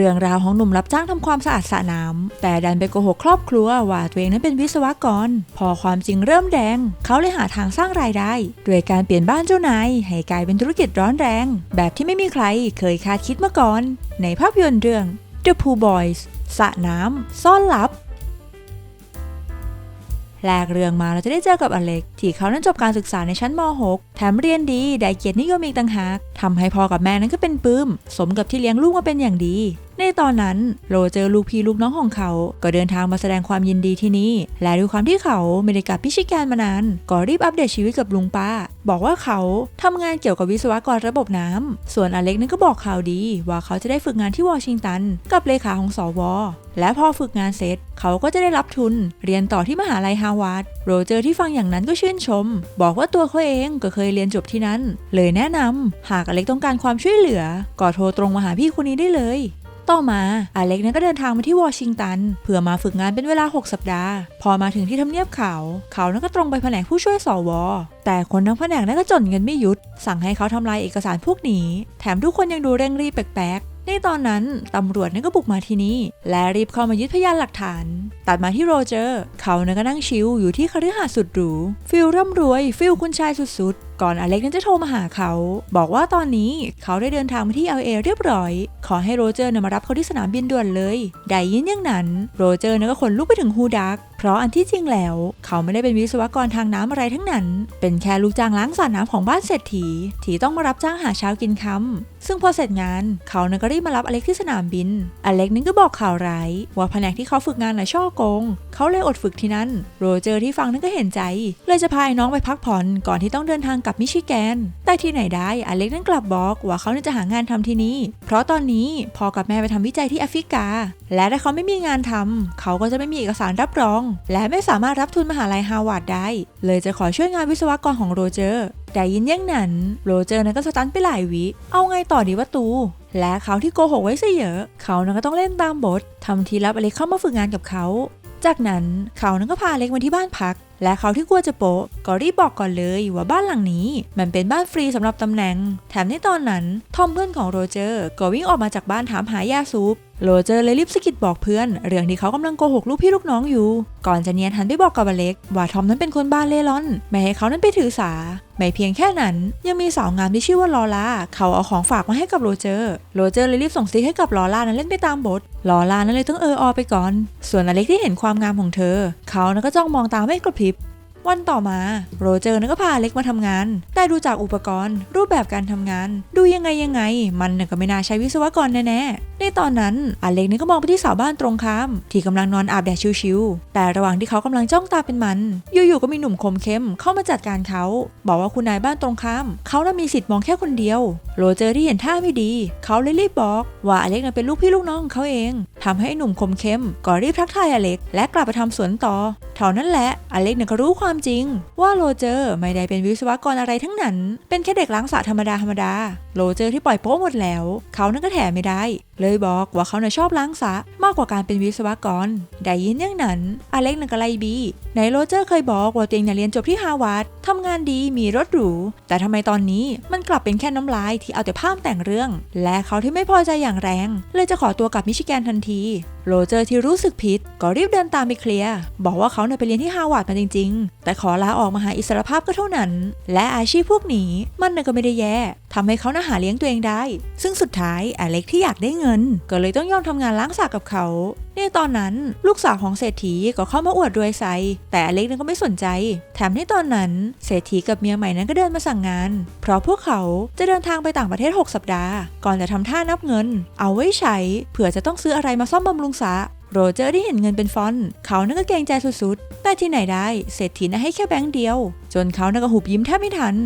เรื่องราวของหนุ่มรับจ้างทำความสะอาดสระน้ำแต่ดันไปโกหกครอบครัวว่าตัวเองนั้นเป็นวิศวกร พอความจริงเริ่มแดง เขาเลยหาทางสร้างรายได้ด้วยการเปลี่ยนบ้านเจ้านายให้กลายเป็นธุรกิจร้อนแรง แบบที่ไม่มีใครเคยคาดคิดมาก่อน ในภาพยนตร์เรื่อง The Pool Boys สระน้ำซ่อนลับแรกเรื่องมาเราจะได้เจอกับอเล็ก ที่เขานั้นจบการศึกษาในชั้นม .6 แถมเรียนดีได้เกียรตินิยมอีกต่างหากทำให้พ่อกับแม่นั้นก็เป็นปื้ม สมกับที่เลี้ยงลูกมาเป็นอย่างดี ในตอนนั้นโรเจอลูกพี่ลูกน้องของเขา ก็เดินทางมาแสดงความยินดีที่นี่ และด้วยความที่เขาไม่ได้กลับพิชิแกนมานาน ก็รีบอัปเดตชีวิตกับลุงป้า บอกว่าเขาทำงานเกี่ยวกับวิศวกรระบบน้ำส่วนอเล็กนั้นก็บอกข่าวดี ว่าเขาจะได้ฝึกงานที่วอชิงตัน กับเลขาของสวและพอฝึกงานเสร็จ เขาก็จะได้รับทุน เรียนต่อที่มหาลัยฮาวาร์ดโรเจอร์ที่ฟังอย่างนั้นก็ชื่นชม บอกว่าตัวเขาเองก็เคยเรียนจบที่นั้นเลยแนะนำหากอเล็กต้องการความช่วยเหลือ ก็โทรตรงมาหาพี่คนนี้ได้เลย ต่อมาอาเล็กนั้นก็เดินทางมาที่วอชิงตัน เพื่อมาฝึกงานเป็นเวลา 6 สัปดาห์ พอมาถึงที่ทำเนียบเขา เขานั้นก็ตรงไปแผนกผู้ช่วยสวแต่คนทั้งแผนกนั้นก็จนเงินไม่หยุด สั่งให้เขาทำลายเอกสารพวกนี้ แถมทุกคนยังดูเร่งรีบแปลกๆในตอนนั้น ตำรวจนั้นก็บุกมาที่นี่ และรีบเข้ามายึดพยานหลักฐาน ตัดมาที่โรเจอร์ เขานั้นก็นั่งชิลอยู่ที่คฤหาสน์สุดหรู ฟิลร่ำรวย ฟิลคุณชายสุดๆ ก่อนอเล็กนั้นจะโทรมาหาเขา บอกว่าตอนนี้เขาได้เดินทางมาที่ LA เรียบร้อย ขอให้โรเจอร์เนี่ยมารับเขาที่สนามบินด่วนเลยได้ยินอย่างนั้น โรเจอร์นั้นก็ขนลุกไปถึงฮูดักเพราะอันที่จริงแล้ว เขาไม่ได้เป็นวิศวกรทางน้ำอะไรทั้งนั้น เป็นแค่ลูกจ้างล้างสระน้ำของบ้านเศรษฐี ที่ต้องมารับจ้างหาเช้ากินค่ำซึ่งพอเสร็จงาน เขานั้นก็รีบมารับอเล็กที่สนามบิน อเล็กนั้นก็บอกข่าวร้าย ว่าแผนกที่เขาฝึกงานน่ะช่อโกง เขาเลยอดฝึกที่นั่น โรเจอร์ที่ฟังนั้นก็เห็นใจ เลยจะพาไอ้น้องไปพักผ่อนก่อนที่ต้องเดินทางกับมิชิแกน แต่ที่ไหนได้อเล็กนั้นกลับบอกว่าเขาจะหางานทำที่นี่ เพราะตอนนี้พอกับแม่ไปทำวิจัยที่แอฟริกา และถ้าเขาไม่มีงานทำเขาก็จะไม่มีเอกสารรับรอง และไม่สามารถรับทุนมหาลัยฮาวาดได้ เลยจะขอช่วยงานวิศวกรของโรเจอร์ได้ยินอย่างนั้นโรเจอร์นั้นก็สตันไปหลายวิ เอาไงต่อดีวะตู และเขาที่โกหกไว้ซะเยอะ เขานั้นก็ต้องเล่นตามบททำทีรับอเล็กเข้ามาฝึกงานกับเขา จากนั้นเขานั้นก็พาอเล็กมาที่บ้านพัก และเขาที่กลัวจะโปะก็รีบบอกก่อนเลยว่าบ้านหลังนี้ มันเป็นบ้านฟรีสำหรับตำแหน่ง แถมในตอนนั้นทอมเพื่อนของโรเจอร์ก็วิ่งออกมาจากบ้านถามหายาซุปโรเจอร์เลยรีบสะกิดบอกเพื่อน เรื่องที่เขากำลังโกหกลูกพี่ลูกน้องอยู่ ก่อนจะเนียนหันไปบอกกับอเล็ก ว่าทอมนั้นเป็นคนบ้าเล่ร่อน ไม่ให้เขานั้นไปถือสา ไม่เพียงแค่นั้น ยังมีสาวงามที่ชื่อว่าลอล่าเขาเอาของฝากมาให้กับโรเจอร์โรเจอร์เลยรีบส่งซิกให้กับลอล่านั้นเล่นไปตามบทลอล่านั้นเลยต้องเอออไปก่อน ส่วนอเล็กที่เห็นความงามของเธอ เขานั้นก็จ้องมองตาไม่กระพริบ วันต่อมา โรเจอร์นั้นก็พาเล็กมาทำงาน แต่ดูจากอุปกรณ์ รูปแบบการทำงาน ดูยังไงยังไง มันก็ไม่น่าใช้วิศวกรแน่ๆ ในตอนนั้นอเล็กนั้นก็มองไปที่สาวบ้านตรงข้าม ที่กำลังนอนอาบแดดชิวๆแต่ระหว่างที่เขากำลังจ้องตาเป็นมัน อยู่ๆก็มีหนุ่มคมเข้มเข้ามาจัดการเขา บอกว่าคุณนายบ้านตรงข้าม เขาน่ะมีสิทธิ์มองแค่คนเดียว โรเจอร์ที่เห็นท่าไม่ดี เขาเลยรีบบอก ว่าอเล็กน่ะเป็นลูกพี่ลูกน้องของเขาเองทำให้หนุ่มคมเข้มก็รีบทักทายอเล็ก และกลับไปทำสวนต่อเท่านั้นแหละอเล็กเนี่ยก็รู้ความจริง ว่าโรเจอร์ไม่ได้เป็นวิศวกรอะไรทั้งนั้น เป็นแค่เด็กล้างสระธรรมดาธรรมดา โรเจอร์ที่ปล่อยโป๊ะหมดแล้ว เขานั่นก็แถไม่ได้ เลยบอกว่าเขาน่ะชอบล้างสะมากกว่าการเป็นวิศวกร ได้ยินอย่างนั้นอเล็กนั่นก็ไล่บีไหนโรเจอร์เคยบอกว่าตัวเองเนี่ยเรียนจบที่ฮาวาร์ดทำงานดีมีรถหรู แต่ทำไมตอนนี้มันกลับเป็นแค่น้ำลายที่เอาแต่ภาพแต่งเรื่อง และเขาที่ไม่พอใจอย่างแรง เลยจะขอตัวกลับมิชิแกนทันที โรเจอร์ที่รู้สึกผิด ก็รีบเดินตามไปเคลียร์ บอกว่าเขาเนี่ยไปเรียนที่ฮาวาร์ดมาจริง ๆ แต่ขอลาออกมาหาอิสรภาพก็เท่านั้น และอาชีพพวกนี้มันน่ก็ไม่ได้แย่ทำให้เขาน่าหาเลี้ยงตัวเองได้ ซึ่งสุดท้ายอเล็กที่อยากได้เงิน ก็เลยต้องยอมทำงานล้างสระกับเขา ในตอนนั้นลูกสาวของเศรษฐีก็เข้ามาอวดรวยไซ แต่อเล็กนั้นก็ไม่สนใจ แถมในตอนนั้นเศรษฐีกับเมียใหม่นั้นก็เดินมาสั่งงาน เพราะพวกเขาจะเดินทางไปต่างประเทศ 6 สัปดาห์ ก่อนจะทำท่านับเงิน เอาไว้ใช้เผื่อจะต้องซื้ออะไรมาซ่อมบำรุงสะโรเจอร์ที่เห็นเงินเป็นฟอนต์เขานั่นก็เกรงใจสุดๆ แต่ที่ไหนได้ เศรษฐีน่ะให้แค่แบงค์เดียว จนเขานั่นก็หุบยิ้มแทบไม่ทัน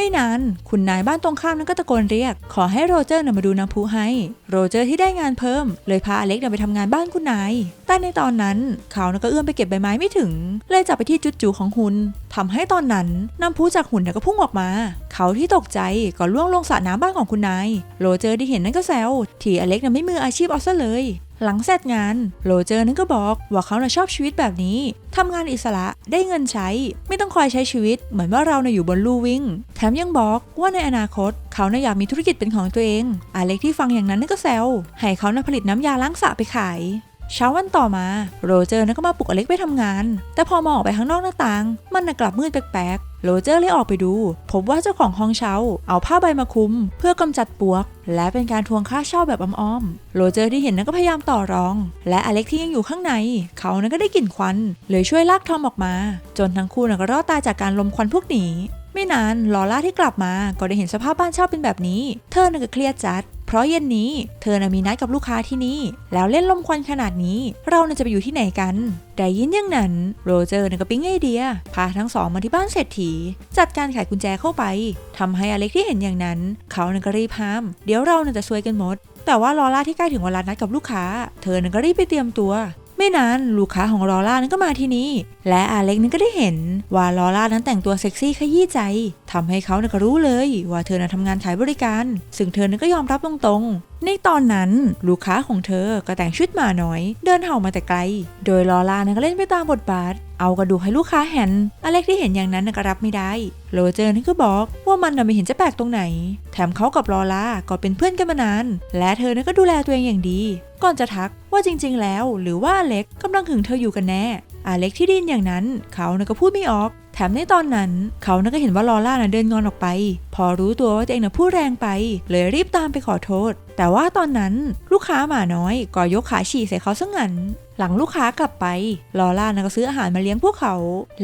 ไม่นานคุณนายบ้านตรงข้ามนั้นก็ตะโกนเรียก ขอให้โรเจอร์น่ะมาดูน้ำพุให้ โรเจอร์ที่ได้งานเพิ่ม เลยพาอเล็กน่ะไปทำงานบ้านคุณนาย แต่ในตอนนั้นเขาน่ะก็เอื้อมไปเก็บใบไม้ไม่ถึง เลยจับไปที่จุดจูของหุ่นทำให้ตอนนั้นน้ำพุจากหุ่นน่ะก็พุ่งออกมา เขาที่ตกใจก็ล่วงลงสระน้ำบ้านของคุณนาย โรเจอร์ที่เห็นนั่นก็แซวที่อเล็กน่ะไม่มืออาชีพเอาซะเลย หลังเสร็จงานโรเจอร์นั้นก็บอกว่าเขาน่ะชอบชีวิตแบบนี้ทำงานอิสระได้เงินใช้ ไม่ต้องคอยใช้ชีวิต เหมือนว่าเราน่ะอยู่บนลู่วิ่ง แถมยังบอกว่าในอนาคต เขาน่ะอยากมีธุรกิจเป็นของตัวเองอาเล็กที่ฟังอย่างนั้นก็แซวให้เขาน่ะผลิตน้ำยาล้างสระไปขาย เช้าวันต่อมาโรเจอร์นั้นก็มาปลุกอเล็กไปทำงาน แต่พอมองออกไปข้างนอกหน้าต่าง มันน่ะกลับมืดแปลกๆโรเจอร์เลยออกไปดู พบว่าเจ้าของห้องเช่าเอาผ้าใบมาคุม เพื่อกำจัดปลวก และเป็นการทวงค่าเช่าแบบอ้อมๆโรเจอร์ที่เห็นนั้นก็พยายามต่อรอง และอเล็กที่ยังอยู่ข้างใน เขานั้นก็ได้กลิ่นควัน เลยช่วยลากทอมออกมา จนทั้งคู่น่ะก็รอดตายจากการลมควันพวกนี้ไม่นานลอล่าที่กลับมาก็ได้เห็นสภาพบ้านเช่าเป็นแบบนี้ เธอน่ะก็เครียดจัด เพราะเย็นนี้เธอน่ะมีนัดกับลูกค้าที่นี่ แล้วเล่นลมควันขนาดนี้ เราน่ะจะไปอยู่ที่ไหนกัน ได้ยินอย่างนั้นโรเจอร์น่ะก็ปิ๊งไอเดีย พาทั้งสองมาที่บ้านเศรษฐี จัดการไขกุญแจเข้าไปทำให้อเล็กที่เห็นอย่างนั้น เขาน่ะก็รีบห้าม เดี๋ยวเราน่ะจะซวยกันหมด แต่ว่าลอล่าที่ใกล้ถึงเวลานัดกับลูกค้า เธอน่ะก็รีบไปเตรียมตัว ไม่นานลูกค้าของลอล่านั้นก็มาที่นี่ และอาเล็กนั้นก็ได้เห็นว่าลอล่านั้นแต่งตัวเซ็กซี่ขยี้ใจทำให้เขาน่ะก็รู้เลย ว่าเธอน่ะทำงานขายบริการ ซึ่งเธอนั้นก็ยอมรับตรง ในตอนนั้นลูกค้าของเธอก็แต่งชุดหมาน้อย เดินเห่ามาแต่ไกล โดยลอล่านั้นก็เล่นไปตามบทบาท เอากระดูกให้ลูกค้าเห็นอเล็กที่เห็นอย่างนั้นก็รับไม่ได้ โรเจอร์นั่นก็บอกว่ามันน่ะไม่เห็นจะแปลกตรงไหน แถมเขากับลอล่าก็เป็นเพื่อนกันมานาน และเธอนั้นก็ดูแลตัวเองอย่างดี ก่อนจะทักว่าจริง ๆ แล้ว หรือว่าอเล็กกำลังหึงเธออยู่กันแน่อเล็กที่ดินอย่างนั้น เขาน่ะก็พูดไม่ออก ถมในตอนนั้นเขาน่ะก็เห็นว่าลอล่าน่ะเดินงอนออกไป พอรู้ตัวว่าตัวเองน่ะพูดแรงไป เลยรีบตามไปขอโทษ แต่ว่าตอนนั้นลูกค้าหมาน้อยก็ยกขาฉี่ใส่เขาซะงั้น หลังลูกค้ากลับไป ลอล่านะก็ซื้ออาหารมาเลี้ยงพวกเขา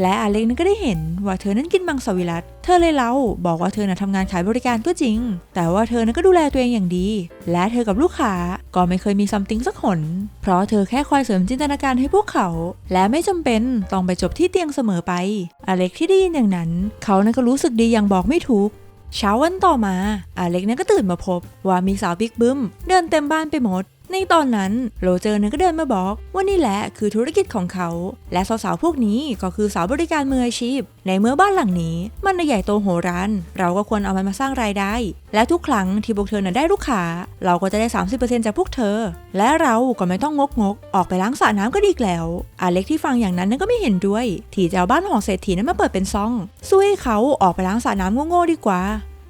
และอเล็กนั้นก็ได้เห็นว่าเธอนั้นกินมังสวิรัตเธอเลยเล่าบอกว่าเธอน่ะทำงานขายบริการก็จริง แต่ว่าเธอนั้นก็ดูแลตัวเองอย่างดี และเธอกับลูกค้าก็ไม่เคยมีซัมติงสักหน เพราะเธอแค่คอยเสริมจินตนาการให้พวกเขา และไม่จำเป็นต้องไปจบที่เตียงเสมอไป อเล็กที่ได้ยินอย่างนั้น เขานั้นก็รู้สึกดีอย่างบอกไม่ถูกเช้าวันต่อมาอาเล็กนั้นก็ตื่นมาพบว่ามีสาวบิ๊กบึ้มเดินเต็มบ้านไปหมด ในตอนนั้นโรเจอร์นั้นก็เดินมาบอกว่านี่แหละคือธุรกิจของเขา และสาวๆพวกนี้ก็คือสาวบริการมืออาชีพ ในเมื่อบ้านหลังนี้ มันใหญ่โตโหฬารเราก็ควรเอามันมาสร้างรายได้ และทุกครั้งที่พวกเธอน่ะได้ลูกค้า เราก็จะได้ 30%จากพวกเธอ และเราก็ไม่ต้องงกงกออกไปล้างสระน้ำก็ดีแล้วอาเล็กที่ฟังอย่างนั้นนั้นก็ไม่เห็นด้วย ที่จะเอาบ้านของเศรษฐีนั้นมาเปิดเป็นซ่องสู้ให้เขาออกไปล้างสระน้ำโง่ๆดีกว่า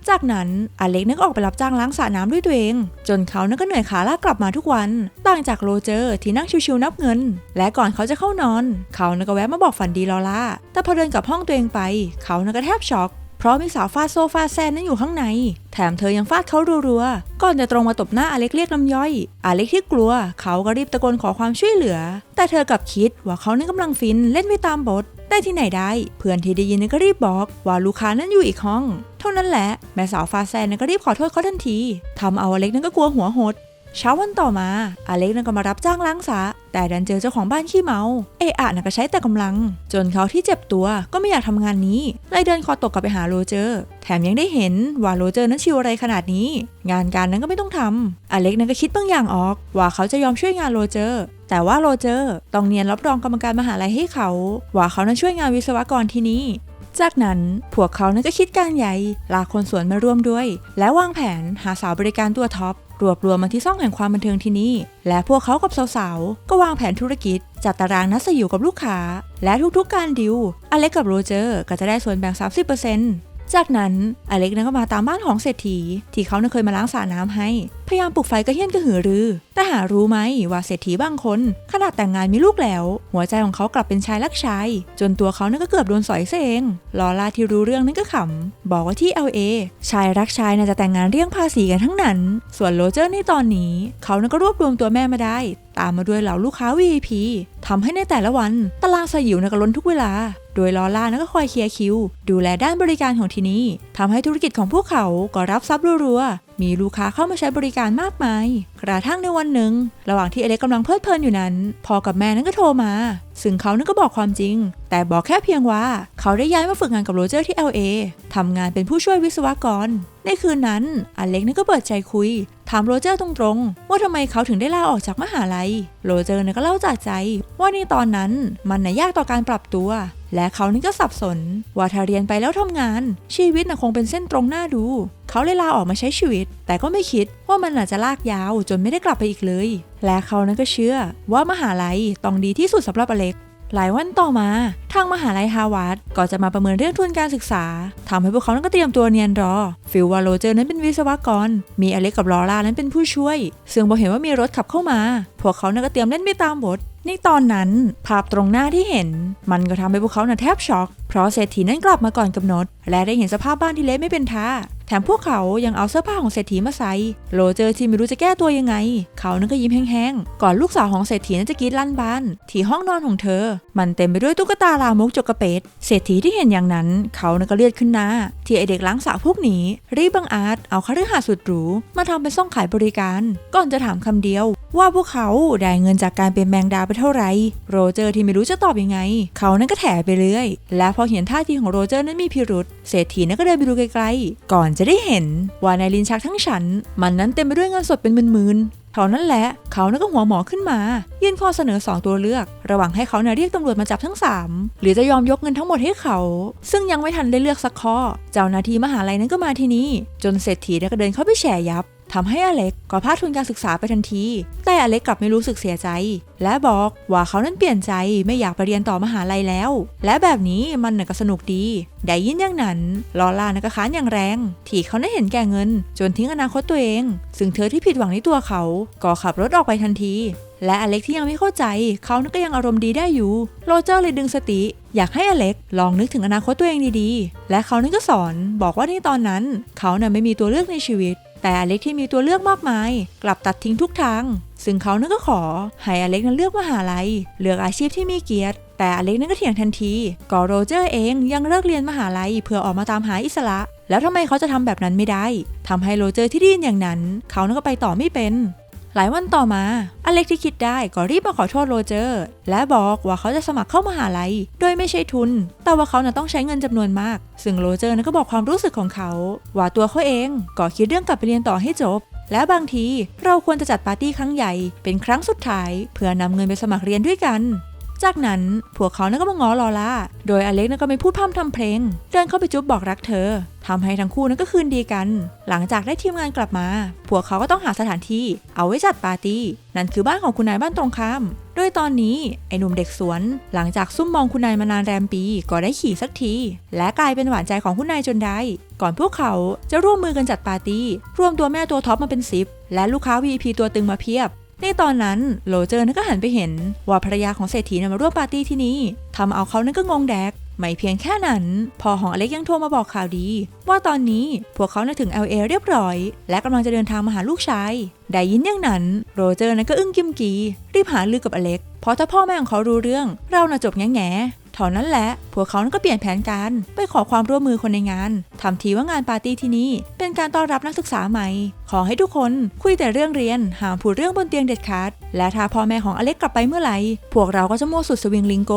จากนั้นอเล็กนึกออกไปรับจ้างล้างสระน้ำด้วยตัวเอง จนเขานั้นก็เหนื่อยขาลากกลับมาทุกวัน ต่างจากโรเจอร์ที่นั่งชิวๆนับเงิน และก่อนเขาจะเข้านอน เขานั้นก็แวะมาบอกฝันดีลอล่า แต่พอเดินกลับห้องตัวเองไป เขานั้นก็แทบช็อกเพราะมีสาวฟาดโซฟาแซนนั้นอยู่ข้างใน แถมเธอยังฟาดเขารัวๆ ก่อนจะตรงมาตบหน้าอเล็กเรียกน้ำย่อย อเล็กที่กลัว เขาก็รีบตะโกนขอความช่วยเหลือ แต่เธอกลับคิดว่าเขานั้นกำลังฟินเล่นไปตามบท ได้ที่ไหนได้เพื่อนที่ได้ยินนั้นก็รีบบอกว่าลูกค้านั้นอยู่อีกห้อง เท่านั้นแหละแม่สาวฟาแซนก็รีบขอโทษเขาทันทีทำเอาอเล็กนั้นก็กลัวหัวหดเช้าวันต่อมาอเล็กนั้นก็มารับจ้างล้างสระแต่ดันเจอเจ้าของบ้านขี้เมา เอะอะน่ะก็ใช้แต่กำลัง จนเขาที่เจ็บตัวก็ไม่อยากทำงานนี้เลยเดินคอตกกลับไปหาโรเจอร์ แถมยังได้เห็นว่าโรเจอร์นั้นชิวอะไรขนาดนี้ งานการนั้นก็ไม่ต้องทำอเล็กนั้นก็คิดบางอย่างออก ว่าเขาจะยอมช่วยงานโรเจอร์ แต่ว่าโรเจอร์ต้องเนียนรับรองกรรมการมหาลัยให้เขา ว่าเขานั้นช่วยงานวิศวกรที่นี่ จากนั้นพวกเขานั้นก็คิดการใหญ่ลาคนสวนมาร่วมด้วย และวางแผนหาสาวบริการตัวท็อปรวบรวมมาที่ซ่องแห่งความบันเทิงที่นี่ และพวกเขากับสาวๆ ก็วางแผนธุรกิจ จัดตารางนัดสอยู่กับลูกค้า และทุกๆการดิว อเล็กกับโรเจอร์ก็จะได้ส่วนแบ่ง 30% จากนั้นอเล็กนั้นก็มาตามบ้านของเศรษฐี ที่เขาน่ะเคยมาล้างสระน้ำให้ พยายามปลุกไฟกระเฮี้ยนกระหือรือ แต่หารู้ไหมว่าเศรษฐีบางคน ขนาดแต่งงานมีลูกแล้ว หัวใจของเขากลับเป็นชายรักชาย จนตัวเขานั่นก็เกือบโดนสอยซะเองลอล่าที่รู้เรื่องนั้นก็ขำ บอกว่าที่ LA ชายรักชายน่าจะแต่งงานเรี่ยงภาษีกันทั้งนั้น ส่วนโรเจอร์ในตอนนี้ เขานั่นก็รวบรวมตัวแม่มาได้ ตามมาด้วยเหล่าลูกค้า VIP ทำให้ในแต่ละวัน ตารางสยิวนะก็ล้นทุกเวลา โดยลอล่านะก็คอยเคลียร์คิว ดูแลด้านบริการของที่นี่ทำให้ธุรกิจของพวกเขาก็รับทรัพย์รัวๆ มีลูกค้าเข้ามาใช้บริการมากมาย กระทั่งในวันหนึ่ง ระหว่างที่อเล็กกำลังเพลิดเพลินอยู่นั้นพ่อกับแม่นั้นก็โทรมา ซึ่งเขานั้นก็บอกความจริง แต่บอกแค่เพียงว่าเขาได้ย้ายมาฝึกงานกับโรเจอร์ที่ LA ทำงานเป็นผู้ช่วยวิศวกร ในคืนนั้นอเล็กนั้นก็เปิดใจคุยถามโรเจอร์ตรงๆ ว่าทำไมเขาถึงได้ลาออกจากมหาลัย โรเจอร์เนี่ยก็เล่าจากใจ ว่าในตอนนั้นมันน่ะยากต่อการปรับตัว และเขานี่ก็สับสน ว่าถ้าเรียนไปแล้วทำงาน ชีวิตน่ะคงเป็นเส้นตรงหน้าดู เขาเลยลาออกมาใช้ชีวิต แต่ก็ไม่คิดว่ามันอาจจะลากยาวจนไม่ได้กลับไปอีกเลย และเขานั้นก็เชื่อ ว่ามหาลัยต้องดีที่สุดสำหรับอเล็กหลายวันต่อมา ทางมหาลัยฮาวาดก็จะมาประเมินเรื่องทุนการศึกษาทำให้พวกเขานั้นก็เตรียมตัวเนียนรอ ฟิลว่าโรเจอร์นั้นเป็นวิศวกร มีอเล็กกับลอร่านั้นเป็นผู้ช่วย ซึ่งพอเห็นว่ามีรถขับเข้ามา พวกเขานั้นก็เตรียมเล่นไปตามบท ในตอนนั้นภาพตรงหน้าที่เห็น มันก็ทำให้พวกเขาน่ะแทบช็อก เพราะเศรษฐีนั้นกลับมาก่อนกำหนด และได้เห็นสภาพบ้านที่เละไม่เป็นท่า แถมพวกเขายังเอาเสื้อผ้าของเศรษฐีมาใส่โรเจอร์ที่ไม่รู้จะแก้ตัวยังไง เขานั้นก็ยิ้มแห้งๆ ก่อนลูกสาวของเศรษฐีนั้นจะกรีดลั่นบ้าน ที่ห้องนอนของเธอ มันเต็มไปด้วยตุ๊กตาลามกจกกระเป็ดเศรษฐีที่เห็นอย่างนั้น เขานั้นก็เลียดขึ้นหน้า ที่ไอเด็กล้างสระพวกนี้ รีบบังอาจเอาคฤหาสน์สุดหรูมาทำเป็นซ่องขายบริการ ก่อนจะถามคำเดียว ว่าพวกเขาได้เงินจากการเป็นแมงดาไปเท่าไหร่โรเจอร์ที่ไม่รู้จะตอบยังไง เขานั้นก็แถไปเรื่อย และพอเห็นท่าทีของโรเจอร์นั้นมีพิรุษเศรษฐีนั้นก็เดินไปดูไกลๆก่อนจะได้เห็นว่าในลิ้นชักทั้งฉัน มันนั้นเต็มไปด้วยเงินสดเป็นหมื่นๆเท่านั้นแหละ เขานั้นก็หัวหมอขึ้นมายื่นข้อเสนอ 2 ตัวเลือก ระหว่างให้เขาเนี่ยเรียกตำรวจมาจับทั้ง 3 หรือจะยอมยกเงินทั้งหมดให้เขา ซึ่งยังไม่ทันได้เลือกสักข้อ เจ้าหน้าที่มหาลัยนั้นก็มาที่นี่ จนเศรษฐีเนี่ยก็เดินเข้าไปแฉยับ ทำให้อเล็กก็พลาดทุนการศึกษาไปทันที แต่อเล็กกลับไม่รู้สึกเสียใจ และบอกว่าเขานั้นเปลี่ยนใจไม่อยากไปเรียนต่อมหาลัยแล้ว และแบบนี้มันน่ะก็สนุกดี ได้ยินอย่างนั้น ลอล่านะก็ค้านอย่างแรง ที่เขาได้เห็นแก่เงิน จนทิ้งอนาคตตัวเอง ซึ่งเธอที่ผิดหวังในตัวเขาก็ขับรถออกไปทันที และอเล็กที่ยังไม่เข้าใจ เขานั้นก็ยังอารมณ์ดีได้อยู่ โรเจอร์เลยดึงสติอยากให้อเล็กลองนึกถึงอนาคตตัวเองดีๆ และเขานั้นก็สอนบอกว่าในตอนนั้น เขาน่ะไม่มีตัวเลือกในชีวิต แต่อเล็กที่มีตัวเลือกมากมาย กลับตัดทิ้งทุกทาง ซึ่งเขานั้นก็ขอ ให้อเล็กนั้นเลือกมหาลัย เลือกอาชีพที่มีเกียรติ แต่อเล็กนั้นก็เถียงทันที ก็โรเจอร์เองยังเลิกเรียนมหาลัยเพื่อออกมาตามหาอิสระ แล้วทำไมเขาจะทำแบบนั้นไม่ได้ทำให้โรเจอร์ที่ไดยินอย่างนั้น เขานั้นก็ไปต่อไม่เป็น หลายวันต่อมา อเล็กที่คิดได้ก็รีบมาขอโทษโรเจอร์ และบอกว่าเขาจะสมัครเข้ามหาลัย โดยไม่ใช่ทุน แต่ว่าเขานะต้องใช้เงินจำนวนมาก ซึ่งโรเจอร์นั้นก็บอกความรู้สึกของเขา ว่าตัวเขาเองก็คิดเรื่องกลับไปเรียนต่อให้จบ และบางทีเราควรจะจัดปาร์ตี้ครั้งใหญ่เป็นครั้งสุดท้าย เพื่อนำเงินไปสมัครเรียนด้วยกัน จากนั้นพวเขานั้นก็มาง้อลอล่า โดยอเล็กนั้นก็ไม่พูดพร่ำทำเพลง เดินเข้าไปจุ๊บบอกรักเธอทำให้ทั้งคู่นั้นก็คืนดีกัน หลังจากได้ทีมงานกลับมาพวเขาก็ต้องหาสถานที่เอาไว้จัดปาร์ตี้ นั่นคือบ้านของคุณนายบ้านตรงข้ามโดยตอนนี้ไอ้หนุ่มเด็กสวน หลังจากซุ่มมองคุณนายมานานแรมปี ก็ได้ขี่สักที และกลายเป็นหวานใจของคุณนายจนได้ ก่อนพวกเขาจะร่วมมือกันจัดปาร์ตี้ รวมตัวแม่ตัวท็อปมาเป็นสิบและลูกค้า VIP ตัวตึงมาเพียบ ในตอนนั้นโรเจอร์นั้นก็หันไปเห็นว่าภรรยาของเศรษฐีน่นมาร่วมปาร์ตี้ที่นี่ทำเอาเขานั้นก็งงแดก ไม่เพียงแค่นั้น พอของอเล็กยังโทรมาบอกข่าวดี ว่าตอนนี้พวกเขาน่ถึง LA เรียบร้อย และกำลังจะเดินทางมาหาลูกชายได้ยินอย่างนั้นโรเจอร์นั้นก็อึ้งกิมกี รีบหาลือกับอเล็กเพราะถ้าพ่อแม่ของเขารู้เรื่อง เราน่ะจบแง่แง่ เท่านั้นแหละ พวกเขานั้นก็เปลี่ยนแผนการไปขอความร่วมมือคนในงานทำทีว่างานปาร์ตี้ที่นี่เป็นการต้อนรับนักศึกษาใหม่ ขอให้ทุกคนคุยแต่เรื่องเรียนห้ามพูดเรื่องบนเตียงเด็ดขาด และถ้าพ่อแม่ของอเล็กกลับไปเมื่อไหร่ พวกเราก็จะมั่วสุดสวิงลิงโก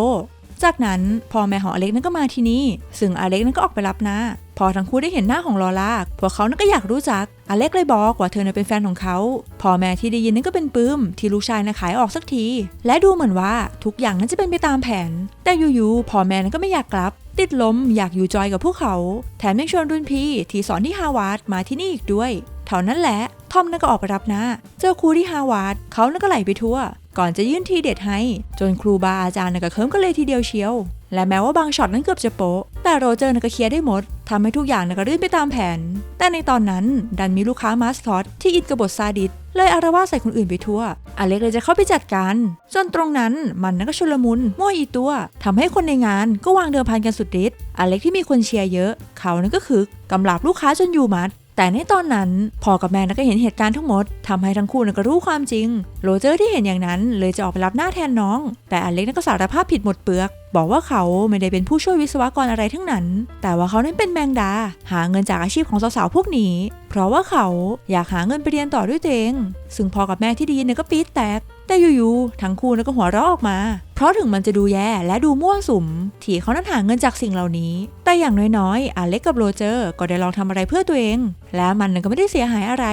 จากนั้นพ่อแม่ของอเล็กนั้นก็มาที่นี่ ซึ่งอเล็กนั้นก็ออกไปรับน้าพอทั้งคู่ได้เห็นหน้าของลอล่าพวกเขานั้นก็อยากรู้จัก อเล็กเลยบอกว่าเธอน่ะเป็นแฟนของเขาพ่อแม่ที่ได้ยินนั้นก็เป็นปื้ม ที่ลูกชายน่ะขายออกสักที และดูเหมือนว่าทุกอย่างนั้นจะเป็นไปตามแผน แต่อยู่ๆพ่อแม่นั้นก็ไม่อยากกลับ ติดล้มอยากอยู่จอยกับพวกเขา แถมยังชวนรุ่นพี่ที่สอนที่ฮาวาดมาที่นี่อีกด้วยเท่านั้นแหละทอมนั่นก็ออกไปรับหน้าเจอครูที่ฮาวาดเขานั่นก็ไหลไปทั่ว ก่อนจะยื่นทีเด็ดให้ จนครูบาอาจารย์น่ะก็เคิมกันเลยทีเดียวเชียว และแม้ว่าบางช็อตนั้นเกือบจะโป๊ะ แต่โรเจอร์นก็เคลียร์ได้หมดทำให้ทุกอย่างน่ะก็รื่นไปตามแผน แต่ในตอนนั้นดันมีลูกค้ามาสคอตที่อินกับบทซาดิสเลยอารวาสใส่คนอื่นไปทั่ว อเล็กเลยจะเข้าไปจัดการ จนตรงนั้นมันนั้นก็ชุลมุนมั่วอีตัวทำให้คนในงานก็วางเดิมพันกันสุดฤทธิ์ อเล็กที่มีคนเชียร์เยอะ เขานั้นก็คึกกำลับลูกค้าจนอยู่มัด แต่ในตอนนั้นพ่อกับแม่นั้นก็เห็นเหตุการณ์ทั้งหมดทำให้ทั้งคู่นั้นก็รู้ความจริง โรเจอร์ที่เห็นอย่างนั้นเลยจะออกไปรับหน้าแทนน้อง แต่อเล็กนั้นก็สารภาพผิดหมดเปลือก บอกว่าเขาไม่ได้เป็นผู้ช่วยวิศวกรอะไรทั้งนั้น แต่ว่าเขานั้นเป็นแมงดา หาเงินจากอาชีพของสาวๆพวกนี้ เพราะว่าเขาอยากหาเงินไปเรียนต่อด้วยตัวเอง ซึ่งพ่อกับแม่ที่ไดีเนี่ยก็ปี๊ดแตก แต่อยู่ๆทั้งคู่นั้นก็หัวเราะออกมา เพราะถึงมันจะดูแย่และดูมั่วสุม ที่เขานั้นหาเงินจากสิ่งเหล่านี้ แต่อย่างน้อยๆอเล็กกับโรเจอร์ก็ได้ลองทำอะไรเพื่อตัวเอง และมันก็ไม่ได้เสียหายอะไร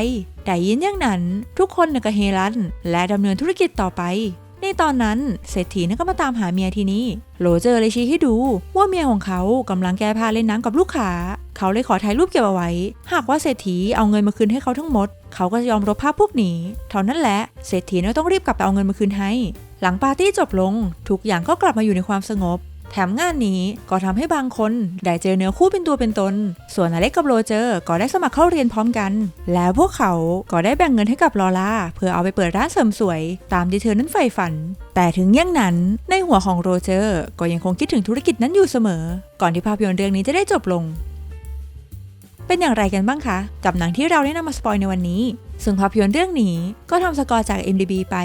แต่ยินอย่างนั้น ทุกคนนก็เฮลัน และดำเนินธุรกิจต่อไปในตอนนั้นเศรษฐีนั่นก็มาตามหาเมียที่นี้โรเจอร์เลยชี้ให้ดูว่าเมียของเขากำลังแก้ผ้าเล่นน้ำกับลูกค้า เขาเลยขอถ่ายรูปเก็บเอาไว้ หากว่าเศรษฐีเอาเงินมาคืนให้เขาทั้งหมด เขาก็จะยอมลบภาพพวกนี้เท่านั้นแหละเศรษฐีนั่นก็ต้องรีบกลับไปเอาเงินมาคืนให้ หลังปาร์ตี้จบลง ทุกอย่างก็กลับมาอยู่ในความสงบแถมงานนี้ก็ทำให้บางคนได้เจอเนื้อคู่เป็นตัวเป็นตน ส่วนอเล็กกับโรเจอร์ก็ได้สมัครเข้าเรียนพร้อมกัน แล้วพวกเขาก็ได้แบ่งเงินให้กับลอล่าเพื่อเอาไปเปิดร้านเสริมสวย ตามที่เธอนั้นใฝ่ฝัน แต่ถึงอย่างนั้นในหัวของโรเจอร์ก็ยังคงคิดถึงธุรกิจนั้นอยู่เสมอ ก่อนที่ภาพยนตร์เรื่องนี้จะได้จบลง เป็นอย่างไรกันบ้างคะ กับหนังที่เราได้นำมาสปอยในวันนี้ ซึ่งภาพยนตร์เรื่องนี้ก็ทำสกอร์จาก MDB ไป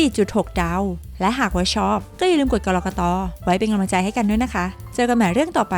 4.6 ดาว และหากว่าชอบ ก็อย่าลืมกดกระลอกตอไว้เป็นกำลังใจให้กันด้วยนะคะ เจอกันใหม่เรื่องต่อไป